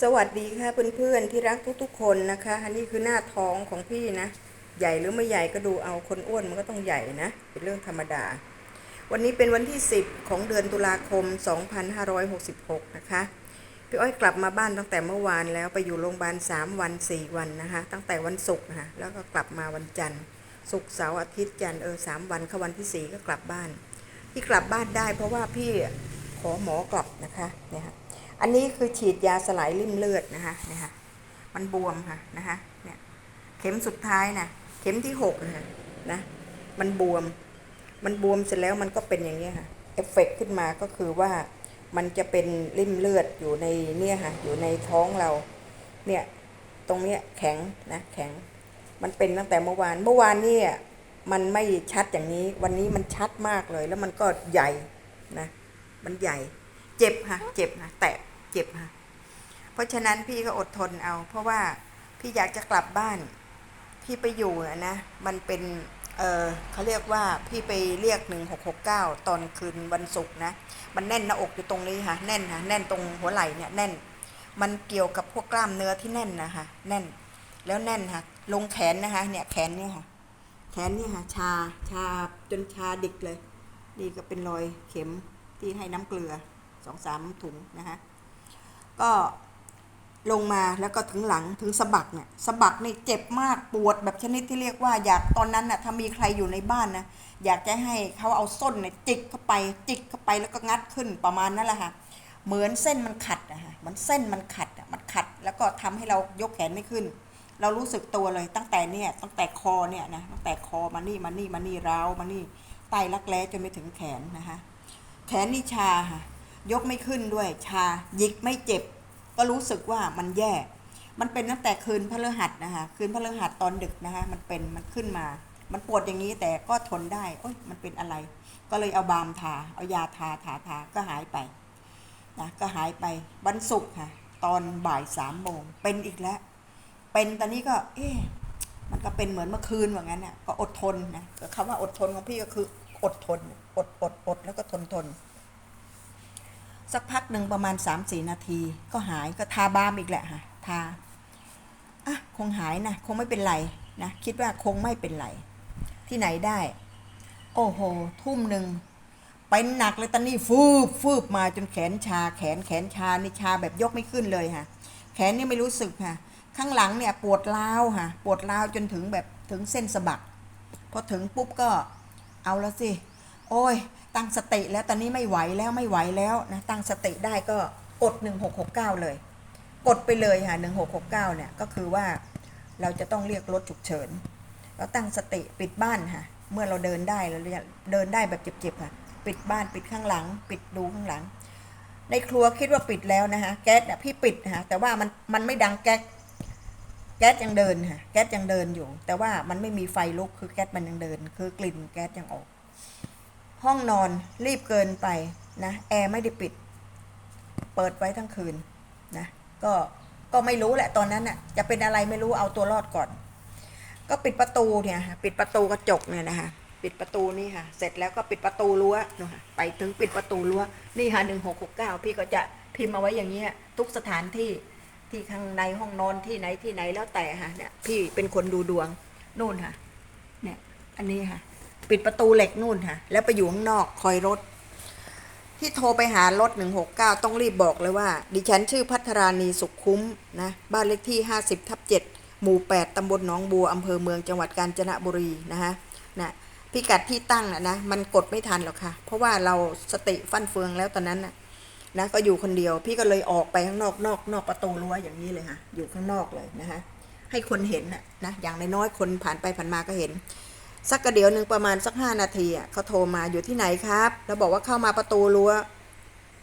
สวัสดีค่ะเพื่อนๆที่รักทุกๆคนนะคะ อันนี้คือหน้าท้องของพี่นะ ใหญ่หรือไม่ใหญ่ก็ดูเอาคนอ้วนมันก็ต้องใหญ่นะ เป็นเรื่องธรรมดา วันนี้เป็นวันที่ 10 ของเดือนตุลาคม 2566 นะคะ พี่อ้อยกลับมาบ้านตั้งแต่เมื่อวานแล้วไปอยู่โรงพยาบาล 3 วัน 4 วันนะคะ ตั้งแต่วันศุกร์นะคะแล้วก็กลับมาวันจันทร์ ศุกร์เสาร์อาทิตย์จันทร์เออสามวันเข้าวันที่ 4 ก็กลับบ้าน ที่กลับบ้านได้เพราะว่าพี่ขอหมอกลับนะคะเนี่ยค่ะ อันนี้คือฉีดยาสลายริ่มเลือดนะคะเนี่ยค่ะมันบวมค่ะนะคะเนี่ยเข็มสุดท้ายนะเข็มที่หกนะคะนะมันบวม มันบวมเสร็จแล้วมันก็เป็นอย่างนี้ค่ะเอฟเฟกขึ้นมาก็คือว่ามันจะเป็นริ่มเลือดอยู่ในเนี่ยค่ะอยู่ในท้องเราเนี่ยตรงเนี้ยแข็งนะแข็ง มันเป็นตั้งแต่เมื่อวานเมื่อวานเนี่ยมันไม่ชัดอย่างนี้ วันนี้มันชัดมากเลย แล้วมันก็ใหญ่นะมันใหญ่ เจ็บค่ะเจ็บค่ะแตะ เจ็บค่ะ เพราะฉะนั้นพี่ก็อดทนเอา เพราะว่าพี่อยากจะกลับบ้าน พี่ไปอยู่อะนะ มันเป็นเออเขาเรียกว่าพี่ไปเรียกหนึ่งหกหกเก้าตอนคืนวันศุกร์นะ มันแน่นหน้าอกอยู่ตรงนี้ค่ะ แน่นค่ะ แน่นตรงหัวไหล่เนี่ยแน่น มันเกี่ยวกับพวกกล้ามเนื้อที่แน่นนะคะแน่น แล้วแน่นค่ะ ลงแขนนะคะ เนี่ยแขนเนี่ยค่ะ แขนเนี่ยค่ะชาชาจนชาดิกเลยนี่ก็เป็นรอยเข็มที่ให้น้ำเกลือสองสามถุงนะคะ ก็ลงมาแล้วก็ถึงหลังถึงสะบักเนี่ยสะบักนี่เจ็บมากปวดแบบชนิดที่เรียกว่า อยากตอนนั้นน่ะถ้ามีใครอยู่ในบ้านนะอยากจะให้เขาเอาส้นเนี่ยจิกเข้าไปจิกเข้าไปแล้วก็งัดขึ้นประมาณนั้นแหละค่ะเหมือนเส้นมันขัดอะค่ะมันเส้นมันขัดอะมันขัด แล้วก็ทำให้เรายกแขนไม่ขึ้น เรารู้สึกตัวเลยตั้งแต่เนี่ยตั้งแต่คอเนี่ยนะตั้งแต่คอมานี่มานี่มานี่ราวมานี่ใต้รักแร้จนไปถึงแขนนะคะแขนนี่ชาค่ะ ยกไม่ขึ้นด้วย ชายิกไม่เจ็บ ก็รู้สึกว่ามันแย่ มันเป็นตั้งแต่คืนพฤหัสนะคะ คืนพฤหัสตอนดึกนะคะ มันเป็น มันขึ้นมา มันปวดอย่างนี้แต่ก็ทนได้ โอ๊ยมันเป็นอะไร ก็เลยเอาบามทา เอายาทาทาทา ก็หายไปนะ ก็หายไปวันศุกร์ค่ะ ตอนบ่ายสามโมง เป็นอีกแล้ว เป็นตอนนี้ก็ เอ๊ะมันก็เป็นเหมือนเมื่อคืนว่างั้นน่ะ ก็อดทนนะคำว่าอดทนของพี่ก็คืออดทน อดอดอดแล้วก็ทนทน สักพักหนึ่งประมาณ3าสี่นาที ก็หายก็ทาบามอีกแหละค่ะทาอะคงหายนะคงไม่เป็นไรนะคิดว่าคงไม่เป็นไร ที่ไหนได้ โอ้โห ทุ่มหนึ่งเป็นหนักเลยตอนนี้ฟืบฟืบมาจนแขนชา แขนแขนชานี่ชาแบบยกไม่ขึ้นเลยค่ะ แขนนี่ไม่รู้สึกค่ะ ข้างหลังเนี่ยปวดร้าวค่ะ ปวดร้าวจนถึงแบบถึงเส้นสะบักพอถึงปุ๊บก็เอาล้วสิ โอ้ย ตั้งสติแล้วตอนนี้ไม่ไหวแล้วไม่ไหวแล้วนะตั้งสติได้ก็กด 1669 เลย กดไปเลยค่ะ1669 เนี่ยก็คือว่าเราจะต้องเรียกรถฉุกเฉินเราตั้งสติปิดบ้านค่ะเมื่อเราเดินได้เราเดินได้แบบเจ็บๆค่ะปิดบ้านปิดข้างหลัง ปิดดูข้างหลัง ในครัวคิดว่าปิดแล้วนะคะแก๊สเนี่ยพี่ปิดนะคะแต่ว่ามันมันไม่ดังแก๊สแก๊สยังเดินค่ะแก๊สยังเดินอยู่ แต่ว่ามันไม่มีไฟลุกคือแก๊สมันยังเดิน คือกลิ่นแก๊สยังออก ห้องนอนรีบเกินไปนะแอร์ไม่ได้ปิด เปิดไว้ทั้งคืนนะก็ก็ไม่รู้แหละตอนนั้นน่ะจะเป็นอะไรไม่รู้เอาตัวรอดก่อน ก็ปิดประตูเนี่ยค่ะปิดประตูกระจกเนี่ยนะคะปิดประตูนี่ค่ะ เสร็จแล้วก็ปิดประตูรั้วนู่นค่ะไปถึงปิดประตูรั้วนี่ค่ะหนึ่งหกหกเก้าพี่ก็จะพิมพ์เอาไว้อย่างเงี้ยทุกสถานที่ที่ข้างในห้องนอนที่ไหนที่ไหนแล้วแต่ค่ะเนี่ยพี่เป็นคนดูดวงนู่นค่ะเนี่ยอันนี้ค่ะ ปิดประตูเหล็กนู่นค่ะ แล้วไปอยู่ข้างนอกคอยรถ ที่โทรไปหารถ 169 ต้องรีบบอกเลยว่า ดิฉันชื่อพัทรานีสุขคุ้มนะ บ้านเลขที่ 50ทับ7หมู่ 8ตำบลหนองบัวอำเภอเมืองจังหวัดกาญจนบุรีนะคะนะพิกัดที่ตั้งนะนะมันกดไม่ทันหรอกค่ะ เพราะว่าเราสติฟั่นเฟืองแล้วตอนนั้นนะนะก็อยู่คนเดียวพี่ก็เลยออกไปข้างนอกนอกนอกประตูรั้วอย่างนี้เลยค่ะ อยู่ข้างนอกเลยนะคะให้คนเห็นนะนะอย่างน้อยๆคนผ่านไปผ่านมาก็เห็น สักกระเดี๋ยวหนึ่งประมาณสักห้านาทีอะเขาโทรมาอยู่ที่ไหนครับ แล้วบอกว่าเข้ามาประตูรั้ว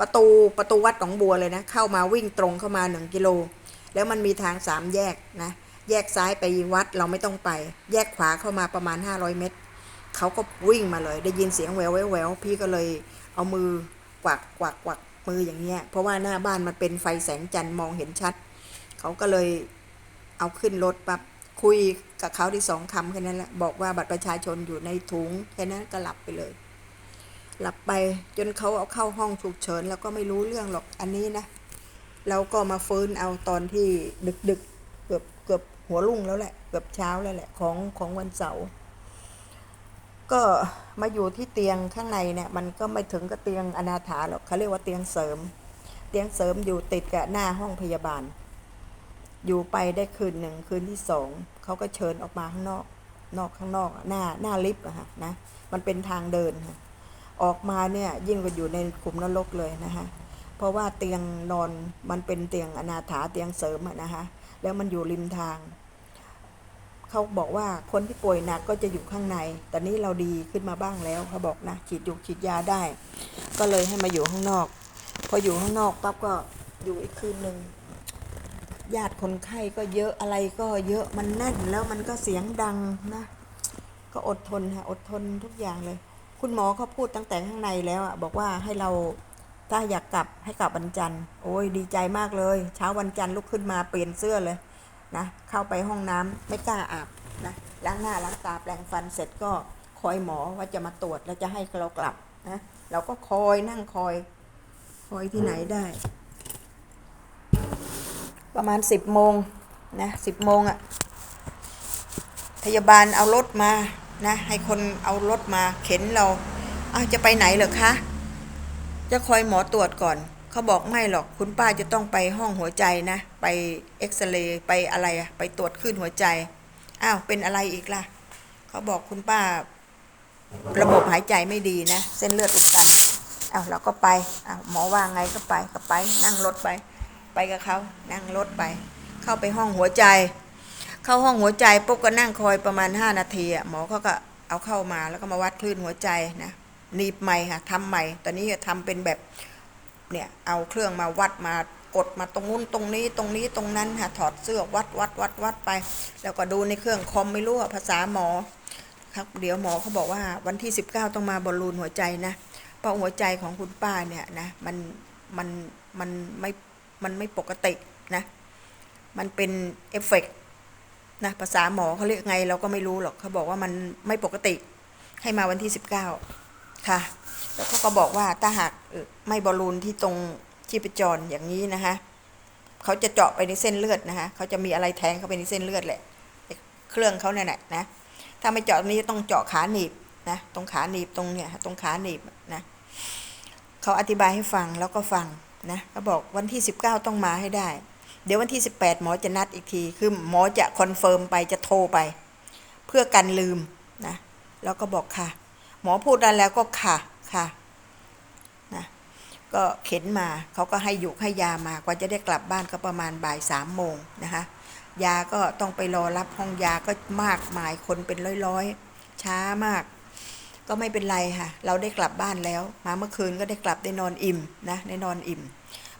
ประตูประตูวัดหนองบัวเลยนะ เข้ามาวิ่งตรงเข้ามาหนึ่งกิโล แล้วมันมีทางสามแยกนะ แยกซ้ายไปวัดเราไม่ต้องไป แยกขวาเข้ามาประมาณ 500 เมตร เขาก็วิ่งมาเลย ได้ยินเสียงแววแววแววพี่ก็เลยเอามือกวักกวักกวักมืออย่างเงี้ย เพราะว่าหน้าบ้านมันเป็นไฟแสงจันทร์มองเห็นชัด เขาก็เลยเอาขึ้นรถปั๊บ คุยกับเขาที่สองคำแค่นั้นแหละบอกว่าบัตรประชาชนอยู่ในถุงแค่นั้นก็หลับไปเลย หลับไปจนเขาเอาเข้าห้องฉุกเฉิน แล้วก็ไม่รู้เรื่องหรอกอันนี้นะเราก็มาฟื้นเอาตอนที่ดึกดึกๆเกือบเกือบหัวรุ่งแล้วแหละ เกือบเช้าแล้วแหละของของวันเสาร์ก็มาอยู่ที่เตียงข้างในเนี่ยมันก็ไม่ถึงกับเตียงอนาถาหรอกเขาเรียกว่าเตียงเสริม เตียงเสริมอยู่ติดกับหน้าห้องพยาบาล อยู่ไปได้คืนหนึ่งคืนที่สอง เขาก็เชิญออกมาข้างนอกนอกข้างนอกหน้าหน้าลิฟต์อะฮะนะมันเป็นทางเดินค่ะออกมาเนี่ยยิ่งกว่าอยู่ในขุมนรกเลยนะคะเพราะว่าเตียงนอนมันเป็นเตียงอนาถาเตียงเสริมอะนะคะแล้วมันอยู่ริมทางเขาบอกว่าคนที่ป่วยหนักก็จะอยู่ข้างใน แต่นี้เราดีขึ้นมาบ้างแล้วเขาบอกนะฉีดยุกฉีดยาได้ ก็เลยให้มาอยู่ข้างนอก พออยู่ข้างนอกปั๊บก็อยู่อีกคืนหนึ่ง ญาติคนไข้ก็เยอะอะไรก็เยอะมันแน่นแล้วมันก็เสียงดังนะ ก็อดทนค่ะอดทนทุกอย่างเลย คุณหมอเขาพูดตั้งแต่ข้างในแล้วอะบอกว่าให้เราถ้าอยากกลับให้กลับวันจันทร์โอ้ยดีใจมากเลย เช้าวันจันทร์ลุกขึ้นมาเปลี่ยนเสื้อเลยนะเข้าไปห้องน้ำไม่กล้าอาบนะล้างหน้าล้างตาแปรงฟันเสร็จก็คอยหมอว่าจะมาตรวจแล้วจะให้เรากลับนะเราก็คอยนั่งคอย คอยที่ไหนได้ ประมาณสิบโมงนะสิบโมงอะพยาบาลเอารถมานะให้คนเอารถมาเข็นเราเอาจะไปไหนเหรอคะจะคอยหมอตรวจก่อน เขาบอกไม่หรอกคุณป้าจะต้องไปห้องหัวใจนะ ไปเอ็กซเรย์ไปอะไรอะไปตรวจขึ้นหัวใจอ้าวเป็นอะไรอีกล่ะ เขาบอกคุณป้า ระบบหายใจไม่ดีนะ เส้นเลือดอุดตันอ้าวเราก็ไปอ้าวหมอว่าไงก็ไปก็ไป นั่งรถไป ไปกับเขานั่งรถไป เข้าไปห้องหัวใจ เข้าห้องหัวใจปุ๊บก็นั่งคอยประมาณ 5 นาทีอะหมอเขาก็เอาเข้ามาแล้วก็มาวัดคลื่นหัวใจนะนีบใหม่ค่ะทำใหม่ ตอนนี้จะทำเป็นแบบเนี่ยเอาเครื่องมาวัดมากดมาตรงนู้นตรงนี้ตรงนี้ตรงนั้นค่ะถอดเสื้อวัดวัดวัดวัดไป แล้วก็ดูในเครื่องคอมไม่รู้ภาษาหมอครับเดี๋ยวหมอเขาบอกว่าวันที่ 19 ต้องมาบอลลูนหัวใจนะเพราะหัวใจของคุณป้าเนี่ยนะมันมันมันไม่ มันไม่ปกตินะ มันเป็นเอฟเฟกต์นะภาษาหมอเขาเรียกไงเราก็ไม่รู้หรอกเขาบอกว่ามันไม่ปกติ ให้มาวันที่ 19 ค่ะ แล้วเขาก็บอกว่าถ้าหากไม่บอลลูนที่ตรงชีพจรอย่างนี้นะคะเขาจะเจาะไปในเส้นเลือดนะคะเขาจะมีอะไรแทงเข้าไปในเส้นเลือดแหละเครื่องเขาเนี่ยแหละนะถ้าไม่เจาะตรงนี้ต้องเจาะขาหนีบนะตรงขาหนีบตรงเนี่ยตรงขาหนีบนะเขาอธิบายให้ฟังแล้วก็ฟัง นะเขาบอกวันที่ 19 ต้องมาให้ได้ เดี๋ยววันที่ 18 หมอจะนัดอีกที คือหมอจะคอนเฟิร์มไปจะโทรไป เพื่อกันลืมนะแล้วก็บอกค่ะ หมอพูดได้แล้วก็ค่ะค่ะนะก็เข็นมาเขาก็ให้ยุกให้ยามากว่าจะได้กลับบ้านก็ประมาณบ่ายสามโมงนะคะยาก็ต้องไปรอรับห้องยาก็มากมายคนเป็นร้อยๆ ช้ามาก ก็ไม่เป็นไรค่ะ เราได้กลับบ้านแล้ว มาเมื่อคืนก็ได้กลับได้นอนอิ่มนะได้นอนอิ่ม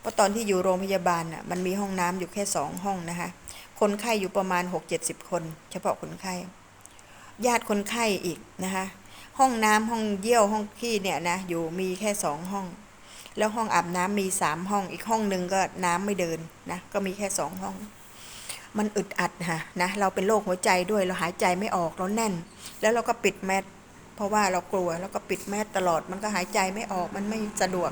เพราะตอนที่อยู่โรงพยาบาลน่ะมันมีห้องน้ำอยู่แค่สองห้องนะคะ คนไข้อยู่ประมาณ 6-70 คน เฉพาะคนไข้ ญาติคนไข้อีกนะคะห้องน้ำห้องเยี่ยวห้องขี้เนี่ยนะอยู่มีแค่สองห้อง แล้วห้องอาบน้ำมีสามห้องอีกห้องหนึ่งก็น้ำไม่เดินนะก็มีแค่สองห้อง มันอึดอัดค่ะนะเราเป็นโรคหัวใจด้วยเราหายใจไม่ออกเราแน่น แล้วเราก็ปิดแมส เพราะว่าเรากลัวแล้วก็ปิดแมสตลอดมันก็หายใจไม่ออกมันไม่สะดวก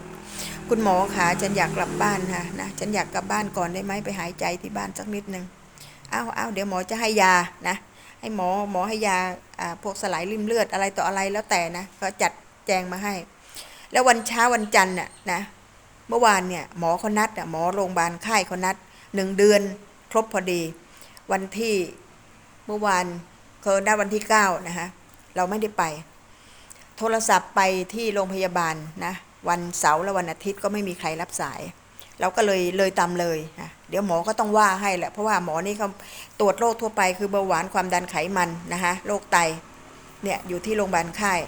คุณหมอคะฉันอยากกลับบ้านค่ะนะฉันอยากกลับบ้านก่อนได้ไหมไปหายใจที่บ้านสักนิดนึงอ้าวอ้าวเดี๋ยวหมอจะให้ยานะให้หมอหมอให้ยาอ่าพวกสลายริ่มเลือดอะไรต่ออะไรแล้วแต่นะก็จัดแจงมาให้ แล้ววันเช้าวันจันทร์น่ะนะเมื่อวานเนี่ยหมอเขานัดอะหมอโรงพยาบาลค่ายเขานัดหนึ่งเดือนครบพอดี วันที่เมื่อวานเขาได้วันที่เก้านะคะเราไม่ได้ไป โทรศัพท์ไปที่โรงพยาบาลนะวันเสาร์และวันอาทิตย์ก็ไม่มีใครรับสาย เราก็เลยเลยตามเลยนะเดี๋ยวหมอก็ต้องว่าให้แหละเพราะว่าหมอนี่เขาตรวจโรคทั่วไปคือเบาหวานความดันไขมันนะคะโรคไตเนี่ยอยู่ที่โรงพยาบาลค่าย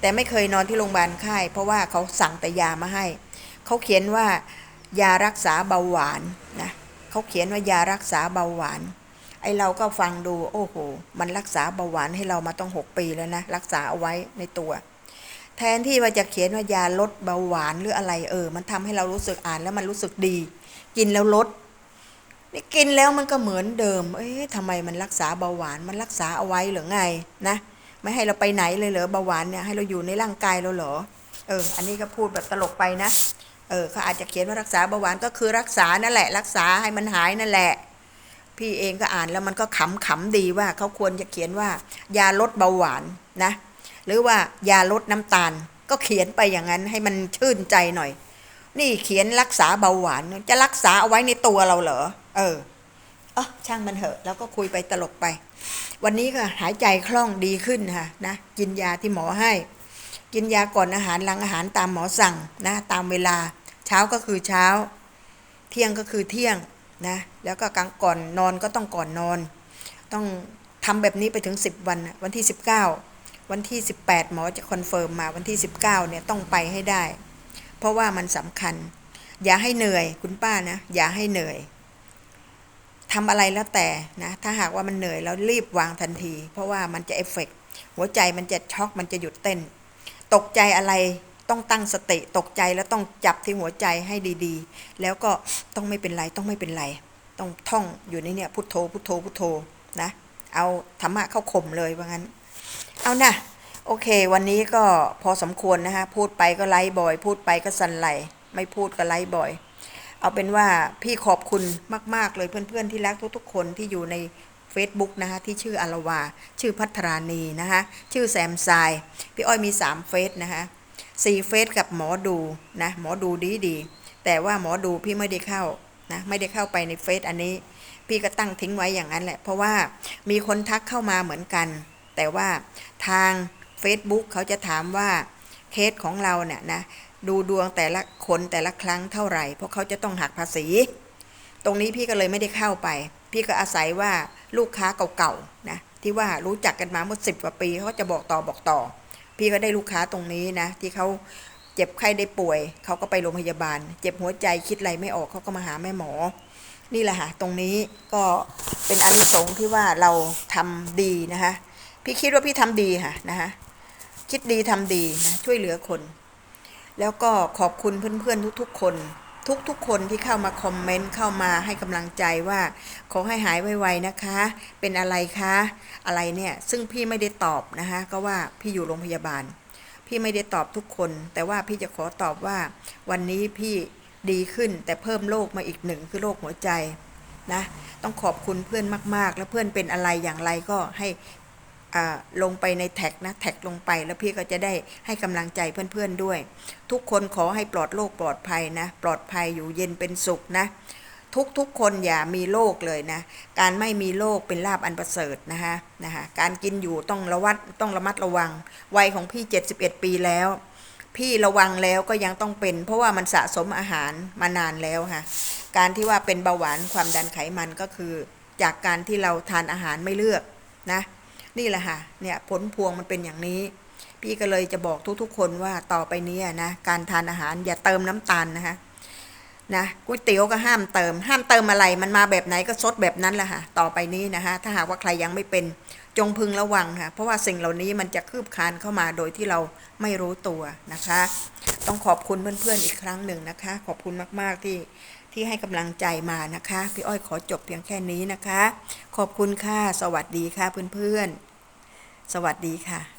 แต่ไม่เคยนอนที่โรงพยาบาลค่าย เพราะว่าเขาสั่งแต่ยามาให้เขาเขียนว่ายารักษาเบาหวานนะเขาเขียนว่ายารักษาเบาหวานไอเราก็ฟังดูโอ้โห มันรักษาเบาหวานให้เรามาต้องหกปีแล้วนะ รักษาเอาไว้ในตัว แทนที่ว่าจะเขียนว่ายาลดเบาหวานหรืออะไรเออ มันทำให้เรารู้สึกอ่านแล้วมันรู้สึกดี กินแล้วลดนี่กินแล้วมันก็เหมือนเดิม เอ๊ะทำไมมันรักษาเบาหวานมันรักษาเอาไว้หรือไงนะไม่ให้เราไปไหนเลยเหรอเบาหวานเนี่ยให้เราอยู่ในร่างกายเราเหรอเออ อันนี้ก็พูดแบบตลกไปนะเออเขาอาจจะเขียนว่ารักษาเบาหวานก็คือรักษานั่นแหละ รักษาให้มันหายนั่นแหละ พี่เองก็อ่านแล้วมันก็ขำขำดีว่าเขาควรจะเขียนว่ายาลดเบาหวานนะ หรือว่ายาลดน้ำตาล ก็เขียนไปอย่างนั้นให้มันชื่นใจหน่อย นี่เขียนรักษาเบาหวาน จะรักษาเอาไว้ในตัวเราเหรอ เออเออช่างมันเถอะ แล้วก็คุยไปตลกไป วันนี้ก็หายใจคล่องดีขึ้นค่ะนะกินยาที่หมอให้ กินยาก่อนอาหารหลังอาหารตามหมอสั่งนะตามเวลา เช้าก็คือเช้า เที่ยงก็คือเที่ยงนะแล้วก็กลางก่อนนอนก็ต้องก่อนนอน ต้องทำแบบนี้ไปถึง 10 วันวันที่ 19 วันที่ 18 หมอจะคอนเฟิร์มมาวันที่ 19เนี่ยต้องไปให้ได้ เพราะว่ามันสำคัญ อย่าให้เหนื่อยคุณป้านะ อย่าให้เหนื่อยทำอะไรแล้วแต่นะ ถ้าหากว่ามันเหนื่อยแล้วรีบวางทันที เพราะว่ามันจะเอฟเฟกต์หัวใจมันจะช็อกมันจะหยุดเต้น ตกใจอะไรต้องตั้งสติตกใจแล้วต้องจับที่หัวใจให้ดีๆ แล้วก็ต้องไม่เป็นไรต้องไม่เป็นไร ต้องท่องอยู่ในเนี่ยพุทโธพุทโธพุทโธนะ เอาธรรมะเข้าข่มเลยว่างั้น เอานะโอเค วันนี้ก็พอสมควรนะฮะพูดไปก็ไลฟ์บ่อย พูดไปก็สันไหลไม่พูดก็ไลฟ์บ่อย เอาเป็นว่าพี่ขอบคุณมาก ๆ เลยเพื่อนๆที่รักทุกๆ คนที่อยู่ใน Facebook นะคะที่ชื่ออลวา ชื่อพัทรานีนะคะชื่อแซมไซายพี่อ้อยมี3เฟซนะคะสี่เฟซกับหมอดูนะหมอดูดีดีแต่ว่าหมอดูพี่ไม่ได้เข้านะไม่ได้เข้าไปในเฟซอันนี้ พี่ก็ตั้งทิ้งไว้อย่างนั้นแหละ เพราะว่ามีคนทักเข้ามาเหมือนกัน แต่ว่าทาง Facebook เขาจะถามว่าเคสของเราเนี่ยนะดูดวงแต่ละคนแต่ละครั้งเท่าไหร่ เพราะเขาจะต้องหักภาษี ตรงนี้พี่ก็เลยไม่ได้เข้าไป พี่ก็อาศัยว่าลูกค้าเก่าๆนะที่ว่ารู้จักกันมาเมื่อสิบกว่าปีเขาจะบอกต่อบอกต่อ พี่ก็ได้ลูกค้าตรงนี้นะที่เขาเจ็บไข้ได้ป่วยเขาก็ไปโรงพยาบาล เจ็บหัวใจคิดอะไรไม่ออกเขาก็มาหาแม่หมอ นี่แหละค่ะตรงนี้ก็เป็นอนิสงส์ที่ว่าเราทำดีนะคะ พี่คิดว่าพี่ทำดีค่ะนะคะคิดดีทำดีนะช่วยเหลือคน แล้วก็ขอบคุณเพื่อนๆทุกๆ คน ทุกๆคนที่เข้ามาคอมเมนต์เข้ามาให้กำลังใจว่า ขอให้หายไวๆนะคะ เป็นอะไรคะ อะไรเนี่ยซึ่งพี่ไม่ได้ตอบนะคะก็ว่าพี่อยู่โรงพยาบาล พี่ไม่ได้ตอบทุกคน แต่ว่าพี่จะขอตอบว่า วันนี้พี่ดีขึ้นแต่เพิ่มโรคมาอีกหนึ่งคือโรคหัวใจนะต้องขอบคุณเพื่อนมากๆ แล้วเพื่อนเป็นอะไรอย่างไรก็ให้ ลงไปในแท็กนะแท็กลงไป แล้วพี่ก็จะได้ให้กำลังใจเพื่อนๆด้วย ทุกคนขอให้ปลอดโรคปลอดภัยนะ ปลอดภัยอยู่เย็นเป็นสุขนะทุกๆคนอย่ามีโรคเลยนะ การไม่มีโรคเป็นลาบอันประเสริฐนะคะนะคะการกินอยู่ต้องระวัดต้องระมัดระวัง วัยของพี่ 71 ปีแล้ว พี่ระวังแล้วก็ยังต้องเป็น เพราะว่ามันสะสมอาหารมานานแล้วค่ะ การที่ว่าเป็นเบาหวานความดันไขมันก็คือ จากการที่เราทานอาหารไม่เลือกนะ นี่แหละค่ะเนี่ยผลพวงมันเป็นอย่างนี้ พี่ก็เลยจะบอกทุกๆ คนว่าต่อไปนี้นะการทานอาหารอย่าเติมน้ำตาลนะคะนะก๋วยเตี๋ยวก็ห้ามเติม ห้ามเติมอะไรมันมาแบบไหนก็ซดแบบนั้นแหละค่ะต่อไปนี้นะคะถ้าหากว่าใครยังไม่เป็นจงพึงระวังค่ะเพราะว่าสิ่งเหล่านี้มันจะคืบคานเข้ามาโดยที่เราไม่รู้ตัวนะคะ ต้องขอบคุณเพื่อนๆอีกครั้งหนึ่งนะคะ ขอบคุณมากๆที่ ที่ให้กำลังใจมานะคะ พี่อ้อยขอจบเพียงแค่นี้นะคะ ขอบคุณค่ะ สวัสดีค่ะเพื่อนๆ สวัสดีค่ะ